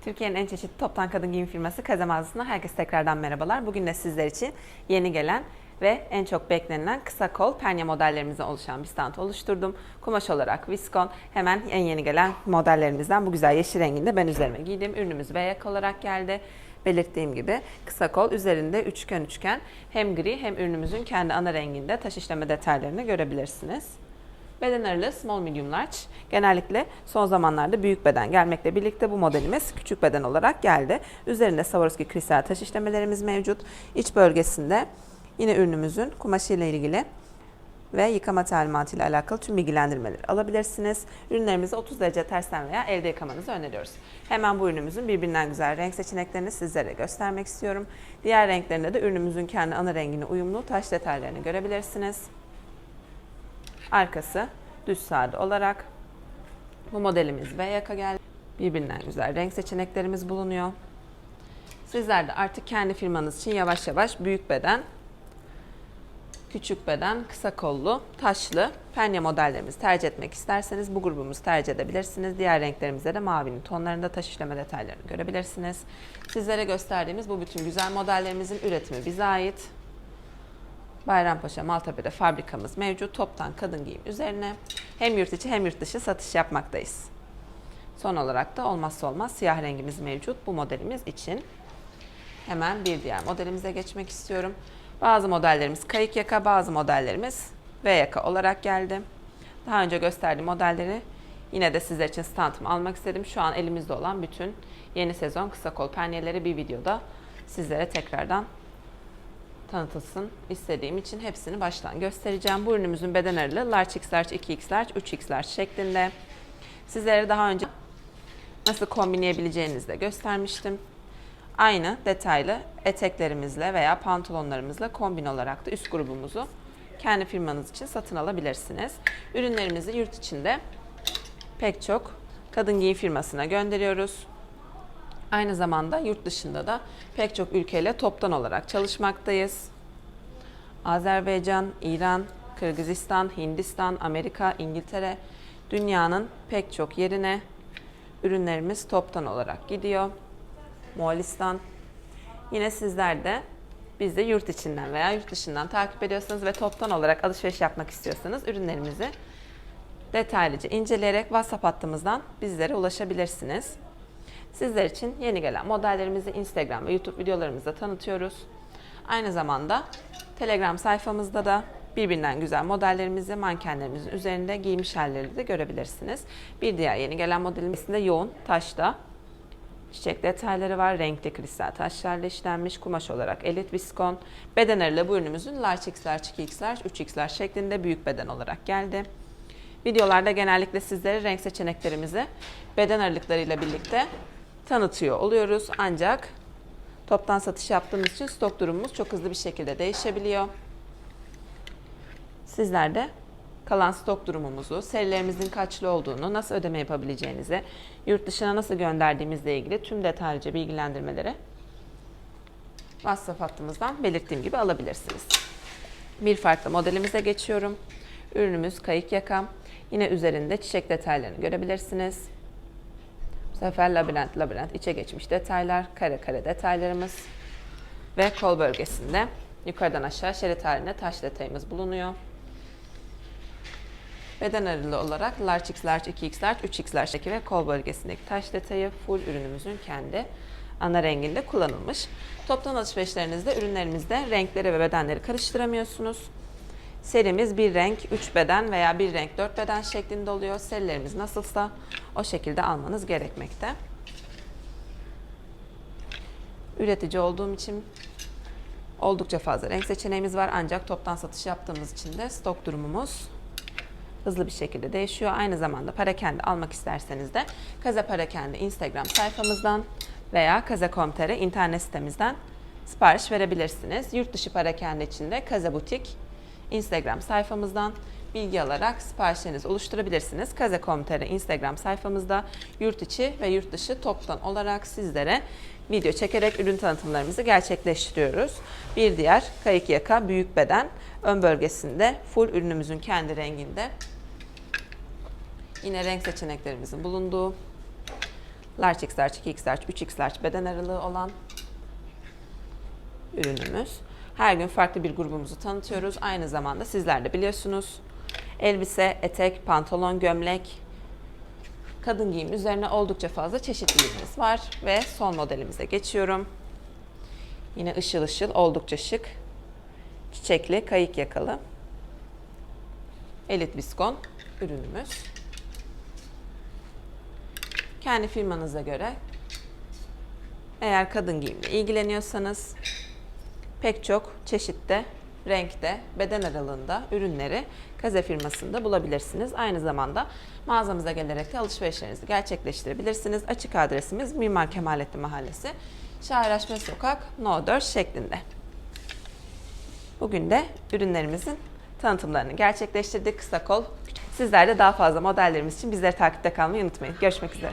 Türkiye'nin en çeşitli toptan kadın giyim firması Kaze mağazasına herkese tekrardan merhabalar. Bugün de sizler için yeni gelen ve en çok beklenilen kısa kol penye modellerimizden oluşan bir stand oluşturdum. Kumaş olarak viskon hemen en yeni gelen modellerimizden bu güzel yeşil renginde ben üzerime giydim. Ürünümüz V yaka olarak geldi. Belirttiğim gibi kısa kol üzerinde üçgen üçgen hem gri hem ürünümüzün kendi ana renginde taş işleme detaylarını görebilirsiniz. Beden aralığı small medium large. Genellikle son zamanlarda büyük beden gelmekle birlikte bu modelimiz küçük beden olarak geldi. Üzerinde Swarovski kristal taş işlemelerimiz mevcut. İç bölgesinde yine ürünümüzün kumaşı ile ilgili ve yıkama talimatı ile alakalı tüm bilgilendirmeleri alabilirsiniz. Ürünlerimizi 30 derece tersten veya elde yıkamanızı öneriyoruz. Hemen bu ürünümüzün birbirinden güzel renk seçeneklerini sizlere göstermek istiyorum. Diğer renklerinde de ürünümüzün kendi ana rengine uyumlu taş detaylarını görebilirsiniz. Arkası düz sade olarak bu modelimiz V yaka geldi. Birbirinden güzel renk seçeneklerimiz bulunuyor. Sizler de artık kendi firmanız için yavaş yavaş büyük beden, küçük beden, kısa kollu, taşlı penye modellerimizi tercih etmek isterseniz bu grubumuzu tercih edebilirsiniz. Diğer renklerimizde de mavinin tonlarında taş işleme detaylarını görebilirsiniz. Sizlere gösterdiğimiz bu bütün güzel modellerimizin üretimi bize ait. Bayrampaşa Maltepe'de fabrikamız mevcut. Toptan kadın giyim üzerine hem yurt içi hem yurt dışı satış yapmaktayız. Son olarak da olmazsa olmaz siyah rengimiz mevcut bu modelimiz için. Hemen bir diğer modelimize geçmek istiyorum. Bazı modellerimiz kayık yaka, bazı modellerimiz V yaka olarak geldi. Daha önce gösterdiğim modelleri yine de sizler için standımı almak istedim. Şu an elimizde olan bütün yeni sezon kısa kol penyeleri bir videoda sizlere tekrardan tanıtılsın istediğim için hepsini baştan göstereceğim. Bu ürünümüzün beden aralığı large x large, 2x large, 3x large şeklinde. Sizlere daha önce nasıl kombinleyebileceğinizi de göstermiştim. Aynı detaylı eteklerimizle veya pantolonlarımızla kombin olarak da üst grubumuzu kendi firmanız için satın alabilirsiniz. Ürünlerimizi yurt içinde pek çok kadın giyim firmasına gönderiyoruz. Aynı zamanda yurt dışında da pek çok ülkeyle toptan olarak çalışmaktayız. Azerbaycan, İran, Kırgızistan, Hindistan, Amerika, İngiltere, dünyanın pek çok yerine ürünlerimiz toptan olarak gidiyor. Moğolistan. Yine sizler de bizi yurt içinden veya yurt dışından takip ediyorsanız ve toptan olarak alışveriş yapmak istiyorsanız ürünlerimizi detaylıca inceleyerek WhatsApp hattımızdan bizlere ulaşabilirsiniz. Sizler için yeni gelen modellerimizi Instagram ve YouTube videolarımızda tanıtıyoruz. Aynı zamanda Telegram sayfamızda da birbirinden güzel modellerimizi mankenlerimizin üzerinde giymiş halleri de görebilirsiniz. Bir diğer yeni gelen modelimizin de yoğun taşta çiçek detayları var. Renkli kristal taşlarla işlenmiş kumaş olarak elit viskon. Beden aralığı bu ürünümüzün large x large, 2x large, 3x large şeklinde büyük beden olarak geldi. Videolarda genellikle sizlere renk seçeneklerimizi beden aralıklarıyla birlikte tanıtıyor oluyoruz. Ancak toptan satış yaptığımız için stok durumumuz çok hızlı bir şekilde değişebiliyor. Sizler de kalan stok durumumuzu, serilerimizin kaçlı olduğunu, nasıl ödeme yapabileceğinizi, yurt dışına nasıl gönderdiğimizle ilgili tüm detaylıca bilgilendirmeleri WhatsApp hattımızdan belirttiğim gibi alabilirsiniz. Bir farklı modelimize geçiyorum. Ürünümüz kayık yaka. Yine üzerinde çiçek detaylarını görebilirsiniz. Sefer labirent labirent içe geçmiş detaylar, kare kare detaylarımız ve kol bölgesinde yukarıdan aşağı şerit halinde taş detayımız bulunuyor. Beden aralığı olarak large x large, 2x large, 3x large ve kol bölgesindeki taş detayı full ürünümüzün kendi ana renginde kullanılmış. Toptan alışverişlerinizde ürünlerimizde renkleri ve bedenleri karıştıramıyorsunuz. Serimiz bir renk 3 beden veya bir renk 4 beden şeklinde oluyor. Serilerimiz nasılsa o şekilde almanız gerekmekte. Üretici olduğum için oldukça fazla renk seçeneğimiz var ancak toptan satış yaptığımız için de stok durumumuz hızlı bir şekilde değişiyor. Aynı zamanda parakende almak isterseniz de Kaze Parakende Instagram sayfamızdan veya Kaze.com.tr internet sitemizden sipariş verebilirsiniz. Yurt dışı parakende için de Kaze Butik Instagram sayfamızdan bilgi alarak siparişlerinizi oluşturabilirsiniz. Kaze.com.tr Instagram sayfamızda yurt içi ve yurt dışı toptan olarak sizlere video çekerek ürün tanıtımlarımızı gerçekleştiriyoruz. Bir diğer kayık yaka büyük beden ön bölgesinde full ürünümüzün kendi renginde yine renk seçeneklerimizin bulunduğu Large X large, 2X large, 3X large beden aralığı olan ürünümüz. Her gün farklı bir grubumuzu tanıtıyoruz. Aynı zamanda sizler de biliyorsunuz. Elbise, etek, pantolon, gömlek, kadın giyim üzerine oldukça fazla çeşitliliğimiz var. Ve son modelimize geçiyorum. Yine ışıl ışıl, oldukça şık. Çiçekli, kayık yakalı. Elit Viskon ürünümüz. Kendi firmanıza göre eğer kadın giyimle ilgileniyorsanız pek çok çeşitte, renkte, beden aralığında ürünleri Kaze firmasında bulabilirsiniz. Aynı zamanda mağazamıza gelerek de alışverişlerinizi gerçekleştirebilirsiniz. Açık adresimiz Mimar Kemalettin Mahallesi, Şair Aşme Sokak, No 4 şeklinde. Bugün de ürünlerimizin tanıtımlarını gerçekleştirdik. Kısa kol. Sizler de daha fazla modellerimiz için bizleri takipte kalmayı unutmayın. Görüşmek üzere.